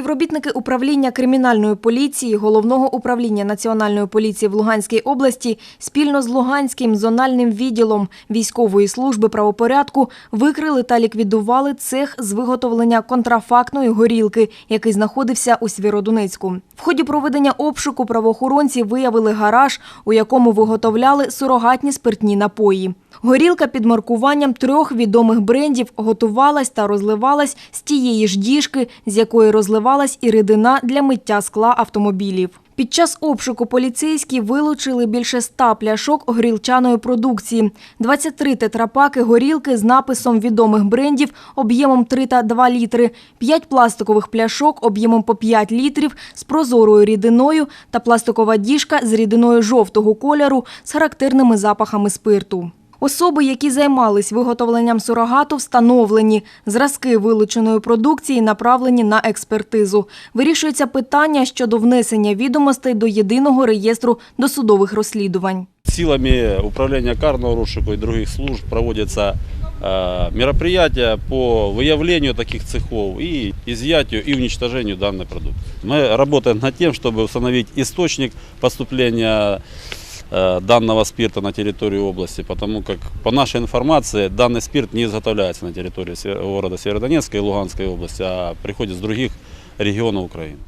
Співробітники управління кримінальної поліції головного управління національної поліції в Луганській області спільно з Луганським зональним відділом військової служби правопорядку викрили та ліквідували цех з виготовлення контрафактної горілки, який знаходився у Свіродонецьку. В ході проведення обшуку правоохоронці виявили гараж, у якому виготовляли сурогатні спиртні напої. Горілка під маркуванням трьох відомих брендів готувалась та розливалась з тієї ж діжки, з якої розливалась і рідина для миття скла автомобілів. Під час обшуку поліцейські вилучили більше ста пляшок горілчаної продукції, 23 тетрапаки горілки з написом відомих брендів об'ємом 3 та 2 літри, 5 пластикових пляшок об'ємом по 5 літрів з прозорою рідиною та пластикова діжка з рідиною жовтого кольору з характерними запахами спирту. Особи, які займались виготовленням сурогату, встановлені. Зразки вилученої продукції направлені на експертизу. Вирішується питання щодо внесення відомостей до єдиного реєстру досудових розслідувань. Силами управления карного розшуку и других служб проводятся э, мероприятия по выявлению таких цехов и изъятию и уничтожению данной продукции. Мы работаем над тем, чтобы установить источник поступления э, данного спирта на территории области, потому как по нашей информации данный спирт не изготовляется на территории города Северодонецкой и Луганской области, а приходит с других регионов Украины.